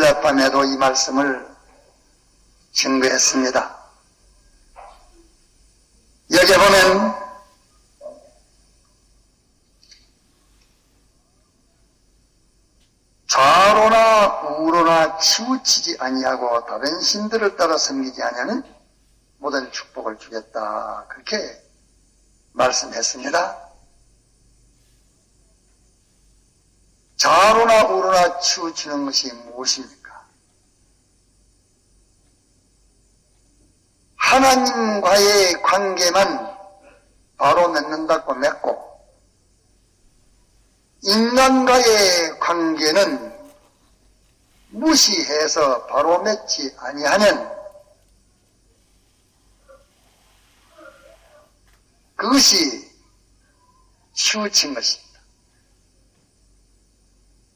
금요일 날 밤에도 이 말씀을 증거했습니다. 여기 보면 좌로나 우로나 치우치지 아니하고 다른 신들을 따라 섬기지 아니하는 모든 축복을 주겠다. 그렇게 말씀했습니다. 좌로나 우로나 치우치는 것이 무엇입니까? 하나님과의 관계만 바로 맺는다고 맺고 인간과의 관계는 무시해서 바로 맺지 아니하면 그것이 치우친 것입니다.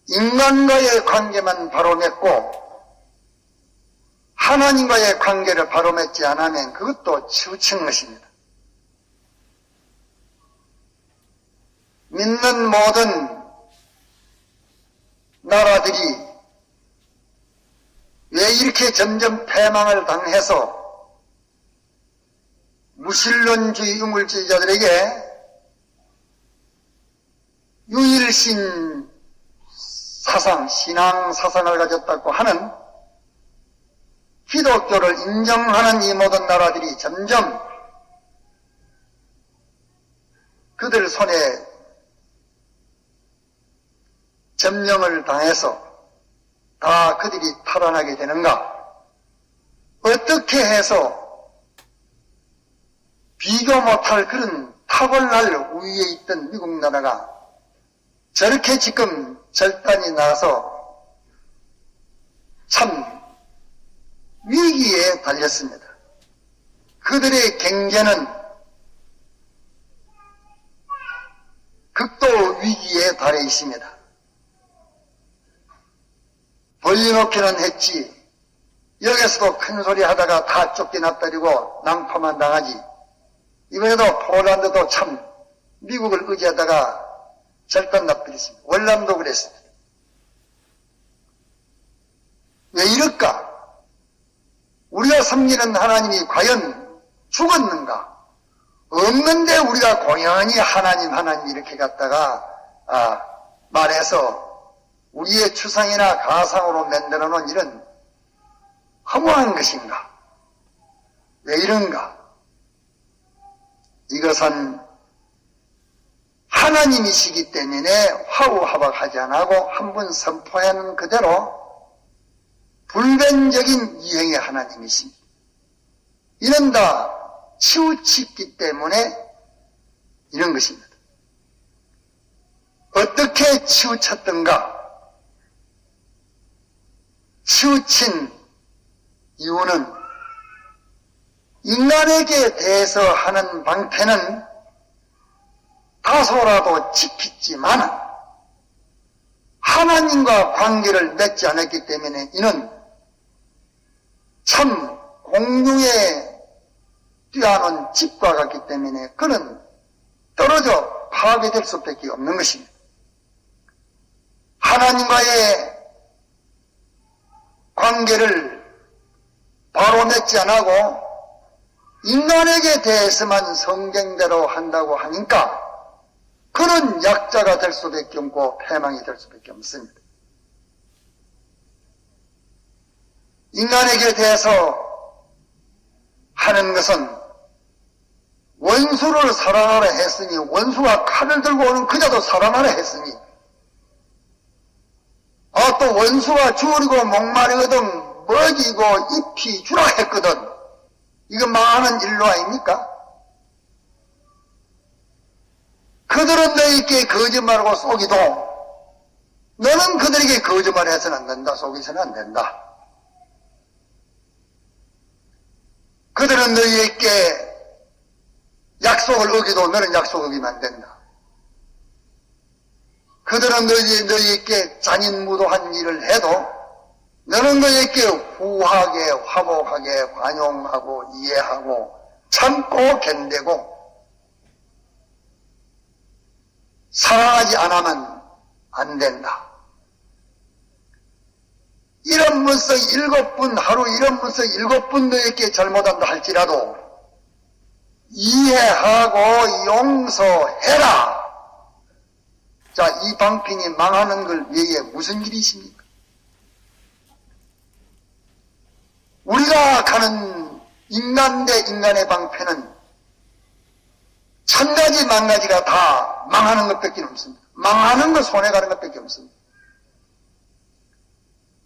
인간과의 관계만 바로 맺고 하나님과의 관계를 바로 맺지 않으면 그것도 치우친 것입니다. 믿는 모든 나라들이 왜 이렇게 점점 패망을 당해서 무신론주의 유물주의자들에게 유일신 사상, 신앙 사상을 가졌다고 하는 기독교를 인정하는 이 모든 나라들이 점점 그들 손에 점령을 당해서 다 그들이 탈환하게 되는가? 어떻게 해서 비교 못할 그런 탁월날 우위에 있던 미국 나라가 저렇게 지금 절단이 나서 참 위기에 달렸습니다. 그들의 경제는 극도 위기에 달해 있습니다. 벌려놓기는 했지. 여기서도 큰 소리 하다가 다 쫓겨나버리고 낭파만 당하지. 이번에도 폴란드도 참 미국을 의지하다가 절단 나버렸습니다. 월남도 그랬습니다. 왜 이럴까? 우리가 섬기는 하나님이 과연 죽었는가? 없는데 우리가 고연히 하나님 하나님 이렇게 갖다가 아, 말해서 우리의 추상이나 가상으로 만들어 놓은 일은 허무한 것인가? 왜 이런가? 이것은 하나님이시기 때문에 화우하박하지 않고 한번 선포하는 그대로 불변적인 이행의 하나님이십니다. 이는 다 치우치기 때문에 이런 것입니다. 어떻게 치우쳤던가? 치우친 이유는 인간에게 대해서 하는 방패는 다소라도 지켰지만 하나님과 관계를 맺지 않았기 때문에 이는 참 공중에 뛰어는 집과 같기 때문에 그는 떨어져 파괴될 수밖에 없는 것입니다. 하나님과의 관계를 바로 맺지 않고 인간에게 대해서만 성경대로 한다고 하니까 그는 약자가 될 수밖에 없고 패망이 될 수밖에 없습니다. 인간에게 대해서 하는 것은 원수를 살아나라 했으니 원수가 칼을 들고 오는 그자도 살아나라 했으니 아, 또 원수가 줄이고 목마르거든 먹이고 잎이 주라 했거든 이거 많은 일로 아닙니까? 그들은 너에게 거짓말하고 속이도. 너는 그들에게 거짓말 해서는 안 된다. 속이서는 안 된다. 그들은 너희에게 약속을 어기도 너는 약속 어기면 안 된다. 그들은 너희, 너희에게 잔인무도한 일을 해도 너는 너희에게 후하게, 화목하게, 환용하고, 이해하고, 참고, 견대고, 사랑하지 않으면 안 된다. 이 문석 일곱 분, 하루 이런 문석 일곱 분 너에게 잘못한다 할지라도 이해하고 용서해라. 자, 이 방편이 망하는 걸 위해 무슨 일이 있습니까? 우리가 가는 인간 대 인간의 방편은 천 가지 만 가지가 다 망하는 것밖에 없습니다. 망하는 거 손해 가는 것밖에 없습니다.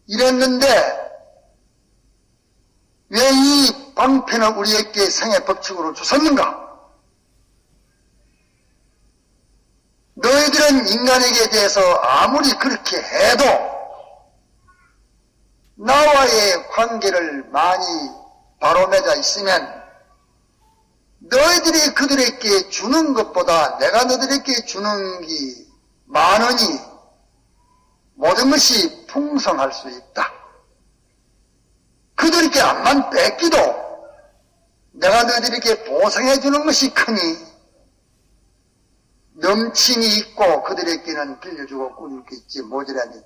이랬는데 왜 이 방편을 우리에게 생애 법칙으로 주셨는가? 너희들은 인간에게 대해서 아무리 그렇게 해도 나와의 관계를 많이 바로 맺어 있으면 너희들이 그들에게 주는 것보다 내가 너희들에게 주는 게 많으니 모든 것이 풍성할 수 있다. 그들에게 암만 뺏기도 내가 너희들에게 보상해 주는 것이 크니 넘침이 있고 그들에게는 빌려주고 꾸릴 게 있지 모자란이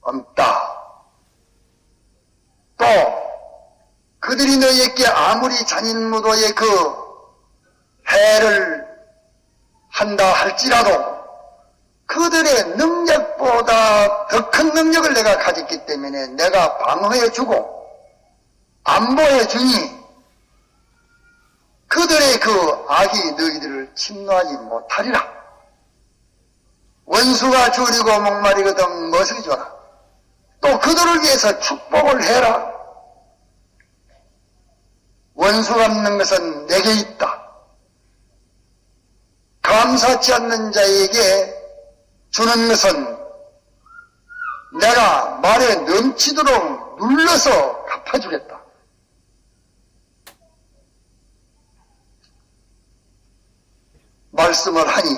없다. 또 그들이 너희에게 아무리 잔인무도의 그 해를 한다 할지라도 그들의 능력보다 더 큰 능력을 내가 가졌기 때문에 내가 방어해 주고 안보해 주니 그들의 그 악이 너희들을 침노하지 못하리라. 원수가 줄이고 목마리거든 멋을 줘라. 또 그들을 위해서 축복을 해라. 원수 갚는 것은 내게 있다. 감사치 않는 자에게 주는 것은 내가 말에 넘치도록 눌러서 갚아주겠다. 말씀을 하니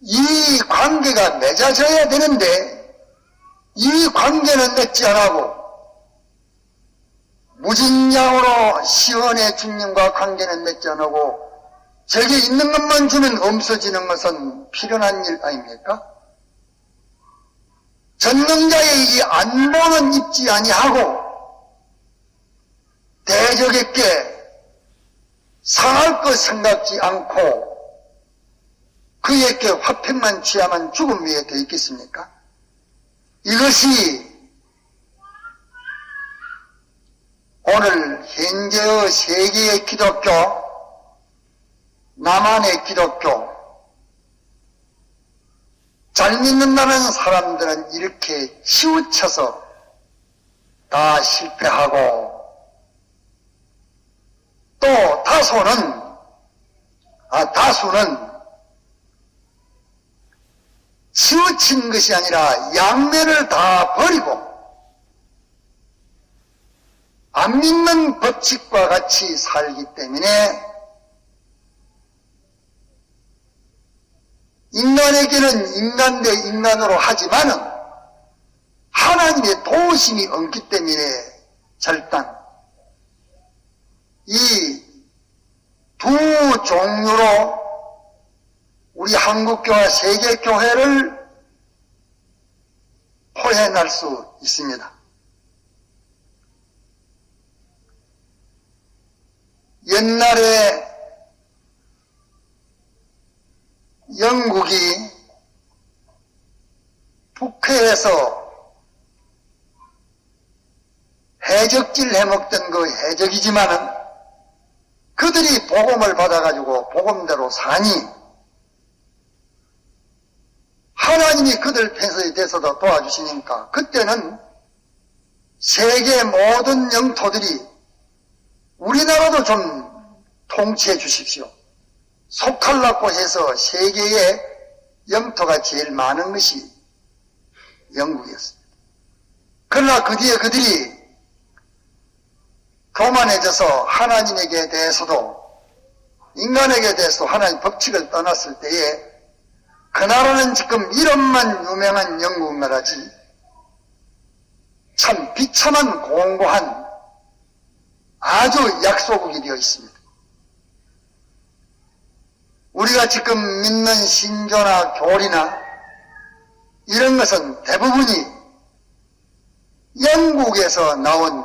이 관계가 맺어져야 되는데 이 관계는 맺지 않고 무진장으로 시원의 주님과 관계는 맺지 않고 저게 있는 것만 주면 없어지는 것은 필연한 일 아닙니까? 전능자의 이 안보는 입지 아니하고 대적에게 상할 것 생각지 않고 그에게 화평만 취하면 죽음 위에 돼 있겠습니까? 이것이 오늘 현재의 세계의 기독교, 남한의 기독교, 잘 믿는다는 사람들은 이렇게 치우쳐서 다 실패하고 또 다소는 아 다수는 치우친 것이 아니라 양면을 다 버리고 안 믿는 법칙과 같이 살기 때문에 인간에게는 인간 대 인간으로 하지만은 하나님의 도우심이 없기 때문에 절단 이 두 종류로 우리 한국교와 세계교회를 포해낼 수 있습니다. 옛날에 영국이 북해에서 해적질 해먹던 그 해적이지만은 그들이 복음을 받아가지고 복음대로 사니 하나님이 그들 편에 대해서도 도와주시니까 그때는 세계 모든 영토들이 우리나라도 좀 통치해 주십시오. 속할라고 해서 세계의 영토가 제일 많은 것이 영국이었습니다. 그러나 그 뒤에 그들이 교만해져서 하나님에게 대해서도 인간에게 대해서도 하나님 법칙을 떠났을 때에 그 나라는 지금 이름만 유명한 영국 나라지 참 비참한 공고한 아주 약소국이 되어 있습니다. 우리가 지금 믿는 신조나 교리나 이런 것은 대부분이 영국에서 나온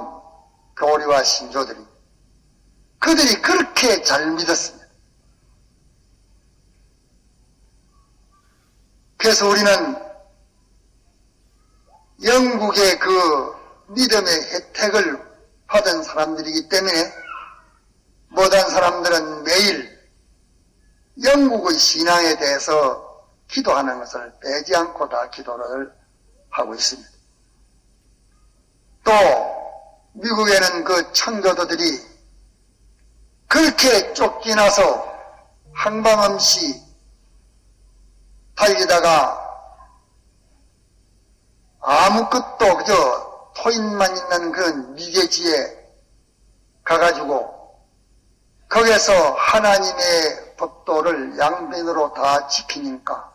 교리와 신조들이 그들이 그렇게 잘 믿었습니다. 그래서 우리는 영국의 그 믿음의 혜택을 받은 사람들이기 때문에 못한 사람들은 매일 영국의 신앙에 대해서 기도하는 것을 빼지 않고 다 기도를 하고 있습니다. 또 미국에는 그 청교도들이 그렇게 쫓겨나서 한방없이 달리다가 아무것도 그저 토인만 있는 그런 미개지에 가가지고 거기에서 하나님의 법도를 양면으로 다 지키니까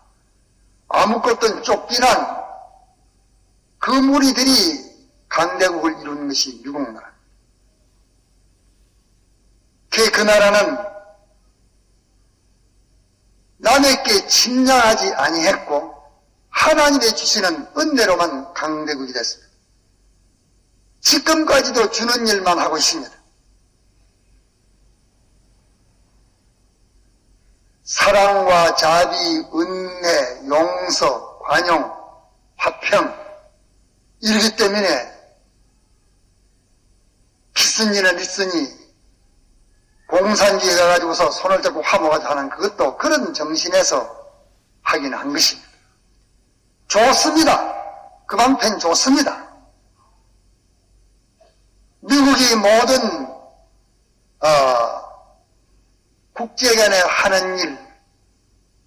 아무것도 쫓기난 그 무리들이 강대국을 이루는 것이 미국 나라. 그, 그 나라는 남에게 침략하지 아니했고 하나님의 주시는 은혜로만 강대국이 됐습니다. 지금까지도 주는 일만 하고 있습니다. 사랑과 자비, 은혜, 용서, 관용, 화평 이러기 때문에 키스니나 리스니 공산주의에 가가지고서 손을 잡고 화목하자 하는 그것도 그런 정신에서 하긴 한 것입니다. 좋습니다. 그 방편 좋습니다. 미국이 모든 어, 국제간에 하는 일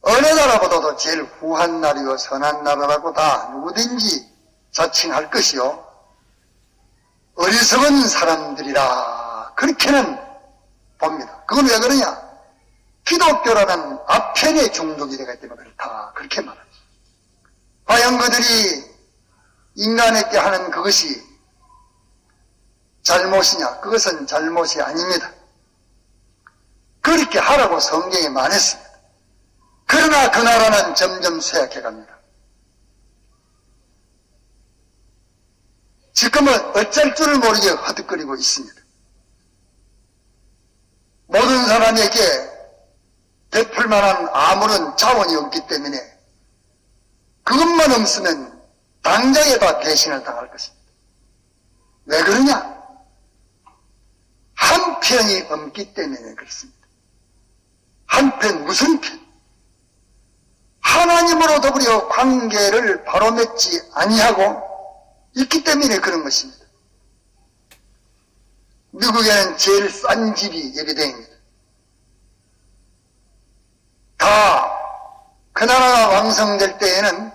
어느 나라보다도 제일 후한 나라요 선한 나라라고 다 누구든지 자칭할 것이요 어리석은 사람들이라 그렇게는 봅니다. 그건 왜 그러냐? 기독교라는 아편의 중독이 되기 때문에 그렇다. 그렇게 말하죠. 과연 그들이 인간에게 하는 그것이 잘못이냐? 그것은 잘못이 아닙니다. 그렇게 하라고 성경에 말했습니다. 그러나 그 나라는 점점 쇠약해 갑니다. 지금은 어쩔 줄을 모르게 허득거리고 있습니다. 모든 사람에게 베풀 만한 아무런 자원이 없기 때문에 그것만 없으면 당장에 다 배신을 당할 것입니다. 왜 그러냐? 한 편이 없기 때문에 그렇습니다. 한 편 무슨 편? 하나님으로 더불어 관계를 바로 맺지 아니하고 있기 때문에 그런 것입니다. 미국에는 제일 싼 집이 예배당입니다. 다 그 나라가 왕성될 때에는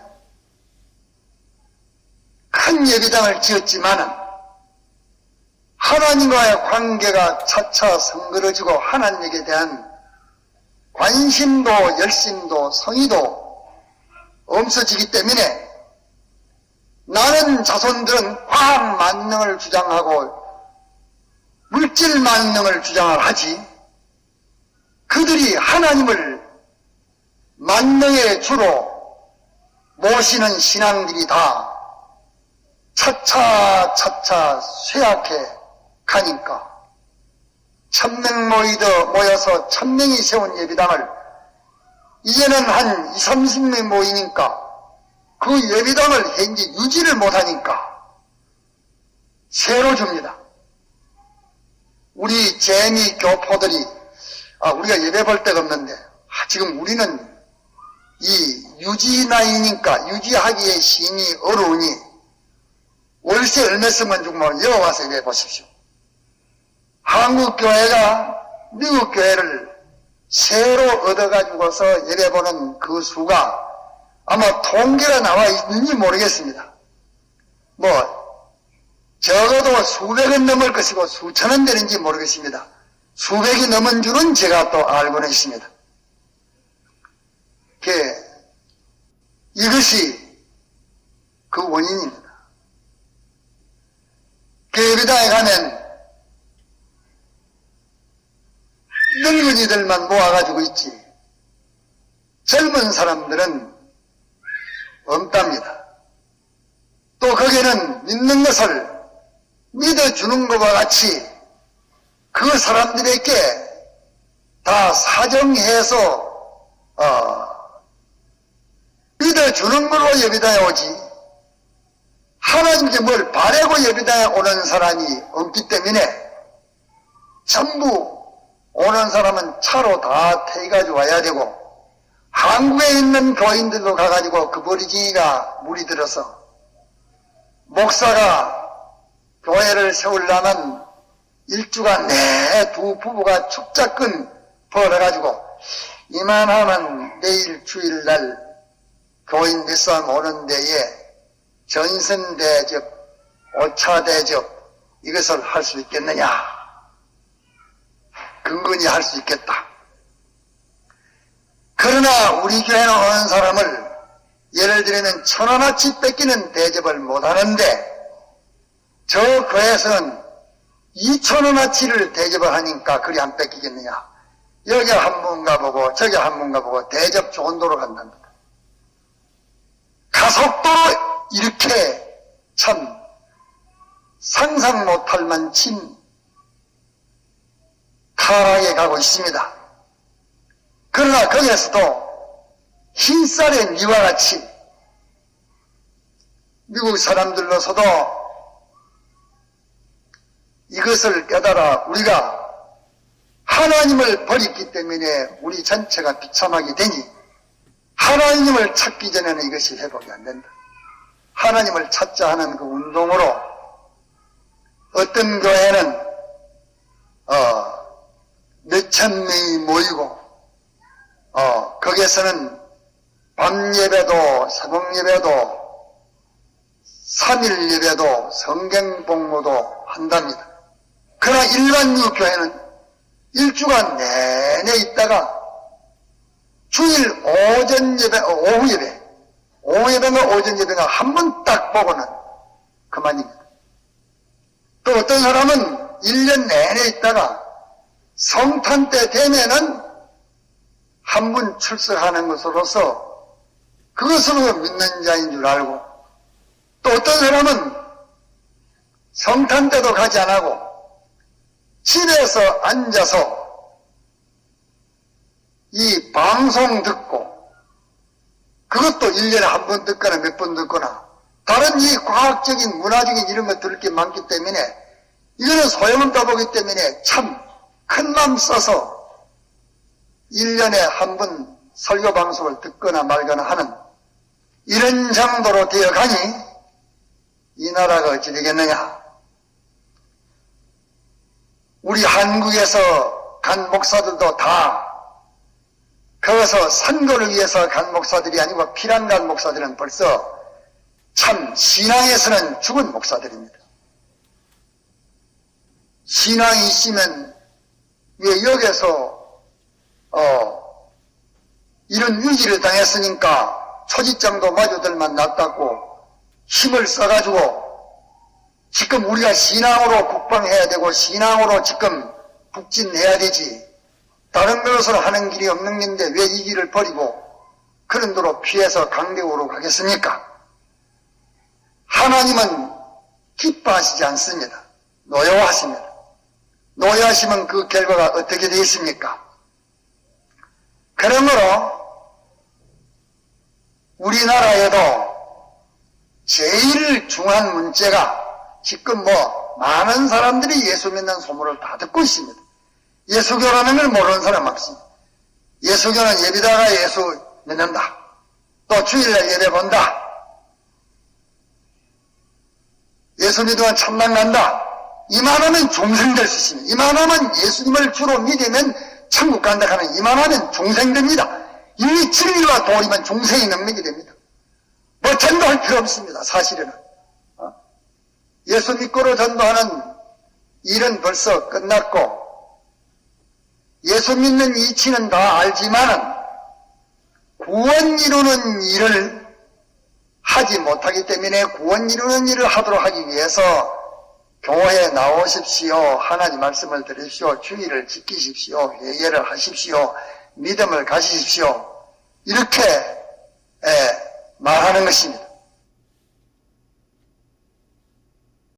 큰 예배당을 지었지만은 하나님과의 관계가 차차 성그러지고 하나님에 대한 관심도 열심도 성의도 없어지기 때문에 나는 자손들은 과학 만능을 주장하고 물질 만능을 주장을 하지 그들이 하나님을 만능의 주로 모시는 신앙들이 다 차차 차차 쇠약해 가니까 천명 모이더 모여서 천명이 세운 예비당을 이제는 한 2, 30명 모이니까 그 예비당을 현재 유지를 못하니까 새로 줍니다. 우리 재미 교포들이 아, 우리가 예배 볼 데가 없는데 아, 지금 우리는 이 유지 나이니까 유지하기에 심히 어려우니 월세 얼마씩만 주면 여기 와서 예배 보십시오. 한국 교회가 미국 교회를 새로 얻어가지고서 예배 보는 그 수가 아마 통계가 나와 있는지 모르겠습니다. 뭐 적어도 수백은 넘을 것이고 수천은 되는지 모르겠습니다. 수백이 넘은 줄은 제가 또 알고는 있습니다. 그 이것이 그 원인입니다. 그 예배당에 가면 늙은이들만 모아가지고 있지 젊은 사람들은 없답니다. 믿는 것을 믿어주는 것과 같이 그 사람들에게 다 사정해서 어, 믿어주는 걸로 예비당에 오지 하나님께 뭘 바라고 예비당에 오는 사람이 없기 때문에 전부 오는 사람은 차로 다 태가지고 와야 되고 한국에 있는 교인들도 가가지고 그 버리징이가 물이 들어서 목사가 교회를 세우려면 일주간 내에 두 부부가 축자끈 벌어가지고 이만하면 내일 주일날 교인 몇 사람 오는 데에 전선 대접, 오차 대접 이것을 할 수 있겠느냐? 근근히 할 수 있겠다. 그러나 우리 교회는 오는 사람을 예를 들면 천 원어치 뺏기는 대접을 못하는데 저 교회에서는 이천 원어치를 대접을 하니까 그리 안 뺏기겠느냐. 여기 한분 가보고 저기 한분 가보고 대접 좋은 도로 간답니다. 가속도로 이렇게 참 상상 못할 만침 타락해 가고 있습니다. 그러나 거기에서도 흰쌀의 미와 같이 미국 사람들로서도 이것을 깨달아 우리가 하나님을 버렸기 때문에 우리 전체가 비참하게 되니 하나님을 찾기 전에는 이것이 회복이 안 된다. 하나님을 찾자 하는 그 운동으로 어떤 교회는 어, 몇 천 명이 모이고 어, 거기에서는 밤 예배도 새벽 예배도 3일 예배도 성경 복무도 한답니다. 그러나 일반 교회는 일주간 내내 있다가 주일 오전 예배, 어, 오후 예배, 오후 예배가 오전 예배가 한 번 딱 보고는 그만입니다. 또 어떤 사람은 1년 내내 있다가 성탄 때 되면은 한분 출석하는 것으로서 그것으로 믿는 자인 줄 알고 또 어떤 사람은 성탄 때도 가지 안 하고 집에서 앉아서 이 방송 듣고 그것도 1년에 한 번 듣거나 몇 번 듣거나 다른 이 과학적인 문화적인 이런 것 들을 게 많기 때문에 이거는 소용없다 보기 때문에 참 큰 마음 써서 1년에 한 번 설교 방송을 듣거나 말거나 하는 이런 정도로 되어 가니 이 나라가 어찌 되겠느냐 우리 한국에서 간 목사들도 다 거기서 선거를 위해서 간 목사들이 아니고 피난 간 목사들은 벌써 참 신앙에서는 죽은 목사들입니다. 신앙이 있으면 왜 여기서 어 이런 위기를 당했으니까 초지장도 마주들만 낫다고 힘을 써가지고 지금 우리가 신앙으로 국방해야 되고 신앙으로 지금 북진해야 되지 다른 것으로 하는 길이 없는 길인데 왜 이 길을 버리고 그런 도로 피해서 강대우로 가겠습니까? 하나님은 기뻐하시지 않습니다. 노여워하십니다. 노여하시면 그 결과가 어떻게 되겠습니까? 그러므로 우리나라에도 제일 중요한 문제가 지금 뭐 많은 사람들이 예수 믿는 소문을 다 듣고 있습니다. 예수교라는 걸 모르는 사람 없습니다. 예수교는 예비다가 예수 믿는다. 또 주일날 예배 본다. 예수 믿으면 천당 간다. 이만하면 종생 될 수 있습니다. 이만하면 예수님을 주로 믿으면 천국 간다 하는 이만하면 종생됩니다. 이미 진리와 도리면 종생이 능력이 됩니다. 뭐 전도할 필요 없습니다. 사실은. 어? 예수 믿고로 전도하는 일은 벌써 끝났고 예수 믿는 이치는 다 알지만은 구원 이루는 일을 하지 못하기 때문에 구원 이루는 일을 하도록 하기 위해서 교회에 나오십시오. 하나님 말씀을 들으십시오. 주의를 지키십시오. 회개를 하십시오. 믿음을 가지십시오. 이렇게 예, 말하는 것입니다.